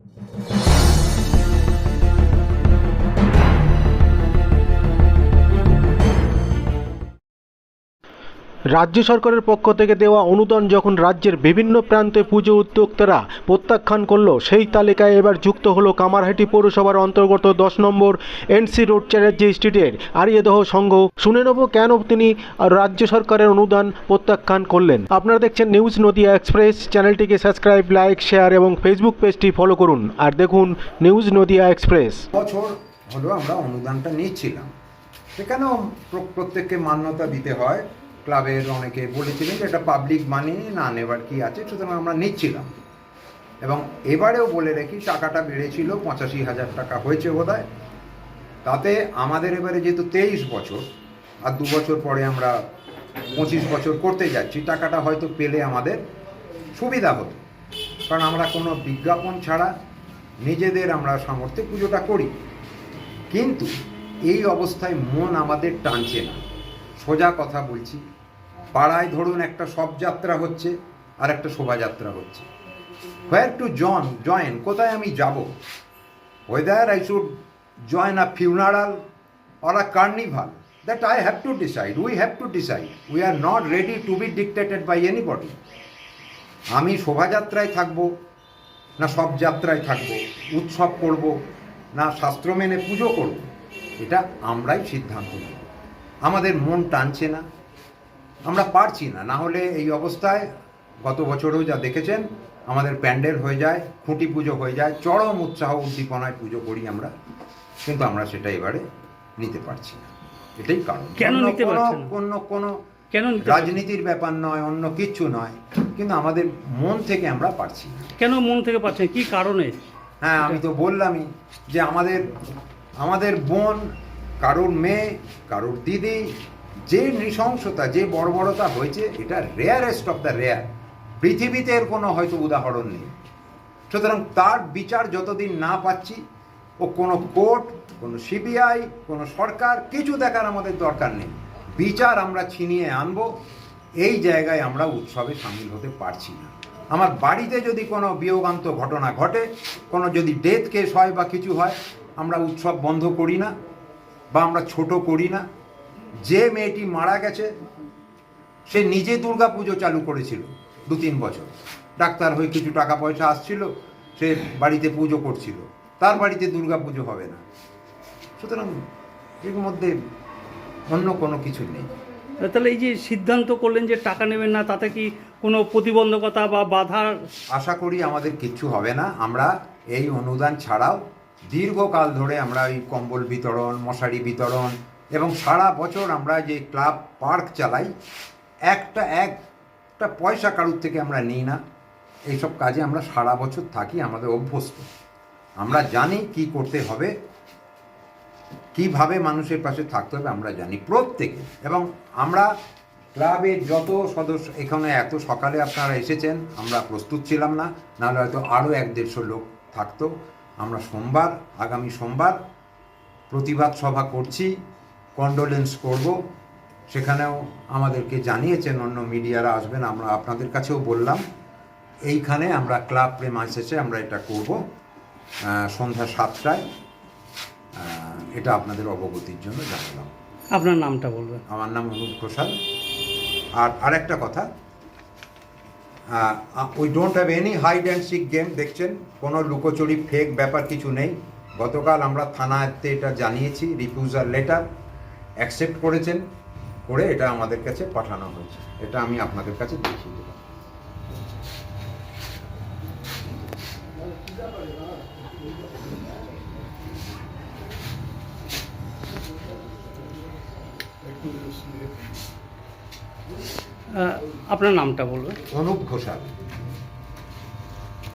you রাজ্য সরকারের পক্ষ থেকে দেওয়া অনুদান যখন রাজ্যের বিভিন্ন প্রান্তে পুজো উদ্যোক্তারা প্রত্যাখ্যান করল, সেই তালিকায় এবার যুক্ত হলো কামারহাটি পৌরসভার অন্তর্গত দশ নম্বর এনসি রোড চ্যাটার্জি স্ট্রিটের আরিয়াদহ সংঘ। শুনে নেব কেন তিনি রাজ্য সরকারের অনুদান প্রত্যাখ্যান করলেন। আপনারা দেখছেন নিউজ নদিয়া এক্সপ্রেস। চ্যানেলটিকে সাবস্ক্রাইব, লাইক, শেয়ার এবং ফেসবুক পেজটি ফলো করুন। আর দেখুন নিউজ নদিয়া এক্সপ্রেস। বছর হলো আমরা অনুদানটা নিচ্ছিলাম। সেখানেও প্রত্যেককে মান্যতা দিতে হয়। ক্লাবের অনেকে বলেছিলেন যে এটা পাবলিক মানি না নেবার কি আছে, সুতরাং আমরা নিচ্ছিলাম। এবং এবারেও বলে রাখি, টাকাটা বেড়েছিল, পঁচাশি হাজার টাকা হয়েছে বোধ তাতে আমাদের এবারে যেহেতু তেইশ বছর, আর দু বছর পরে আমরা পঁচিশ বছর করতে যাচ্ছি, টাকাটা হয়তো পেলে আমাদের সুবিধা হতো। কারণ আমরা কোনো বিজ্ঞাপন ছাড়া নিজেদের আমরা সামর্থ্যে পুজোটা করি। কিন্তু এই অবস্থায় মন আমাদের টানছে না। সোজা কথা বলছি। পাড়ায় ধরুন একটা শবযাত্রা হচ্ছে, আর একটা শোভাযাত্রা হচ্ছে। হোয়ার টু জন জয়েন কোথায় আমি যাব? Whether I should join a funeral or a carnival that I have to decide we have to decide we are not ready to be dictated by any anybody আমি শোভাযাত্রায় থাকব, না সব যাত্রায় থাকব? উৎসব করব, না শাস্ত্র মেনে পুজো করব? এটা আমরাই সিদ্ধান্ত নেব। আমাদের মন টানছে না। আমরা পারছি না। না হলে এই অবস্থায় গত বছরেও যা দেখেছেন আমাদের প্যান্ডেল হয়ে যায় খুঁটি পুজো হয়ে যায় চরম উৎসাহ উদ্দীপনায় পুজো করি আমরা কিন্তু আমরা সেটা এবারে নিতে পারছি না। এটাই কারণ। কেন অন্য নিতে পারছেন না? কোনো কোনো রাজনীতির ব্যাপার নয় অন্য কিচ্ছু নয় কিন্তু আমাদের মন থেকে আমরা পারছি না। কেন মন থেকে পাচ্ছেন কি কারণে? হ্যাঁ আমি তো বললামই যে আমাদের আমাদের বোন কারোর মেয়ে, কারোর দিদি, যে নৃশংসতা, যে বর্বরতা হয়েছে, এটা রেয়ারেস্ট অফ দ্য রেয়ার পৃথিবীতে এর কোনো হয়তো উদাহরণ নেই। সুতরাং তার বিচার যতদিন না পাচ্ছি, ও কোনো কোর্ট, কোনো সিবিআই, কোনো সরকার, কিছু দেখার আমাদের দরকার নেই। বিচার আমরা ছিনিয়ে আনব, এই জায়গায় আমরা উৎসবে সামিল হতে পারছি না। আমার বাড়িতে যদি কোনো বিয়োগান্ত ঘটনা ঘটে, কোনো যদি ডেথ কেস হয় বা কিছু হয়, আমরা উৎসব বন্ধ করি না। বা আমরা ছোট করি না। যে মেয়েটি মারা গেছে সে নিজে দুর্গা পুজো চালু করেছিল দু তিন বছর। ডাক্তার হয়ে কিছু টাকা পয়সা আসছিল সে বাড়িতে পুজো করছিল। তার বাড়িতে দুর্গা পুজো হবে না। সুতরাং এর মধ্যে অন্য কোনো কিছু নেই। তাহলে এই যে সিদ্ধান্ত করলেন যে টাকা নেবেন না তাতে কি কোনো প্রতিবন্ধকতা বা বাধা? আশা করি আমাদের কিচ্ছু হবে না। আমরা এই অনুদান ছাড়াও দীর্ঘকাল ধরে আমরা এই কম্বল বিতরণ, মশারি বিতরণ এবং সারা বছর আমরা যে ক্লাব পার্ক চালাই, একটা একটা পয়সা কারুর থেকে আমরা নিই না। এইসব কাজে আমরা সারা বছর থাকি, আমাদের অভ্যস্ত। আমরা জানি কি করতে হবে, কীভাবে মানুষের পাশে থাকতে হবে, আমরা জানি প্রত্যেকে। এবং আমরা ক্লাবের যত সদস্য, এখানে এত সকালে আপনারা এসেছেন, আমরা প্রস্তুত ছিলাম না, নাহলে হয়তো আরও এক দেড়শো লোক থাকতো। আমরা সোমবার আগামী সোমবার প্রতিবাদ সভা করছি কন্ডোলেন্স করব। সেখানেও আমাদেরকে জানিয়েছেন অন্য মিডিয়ারা আসবেন আমরা আপনাদের কাছেও বললাম। এইখানে আমরা ক্লাব প্রেমাইসেসে আমরা এটা করব সন্ধ্যা সাতটায়। এটা আপনাদের অবগতির জন্য জানালাম। আপনার নামটা বলবেন। আমার নাম অনুপ ঘোষাল। আর আরেকটা কথা we don't have any hide and seek game দেখছেন? কোনো লুকোচুরি ফেক ব্যাপার কিছু নেই। গতকাল আমরা থানাতে এটা জানিয়েছি রিফিউজাল লেটার অ্যাকসেপ্ট করেছেন করে এটা আমাদের কাছে পাঠানো হয়েছে। এটা আমি আপনাদের কাছে দেখিয়ে দিলাম আহ, আপনার নামটা বলবেন অনুপ ঘোষাল।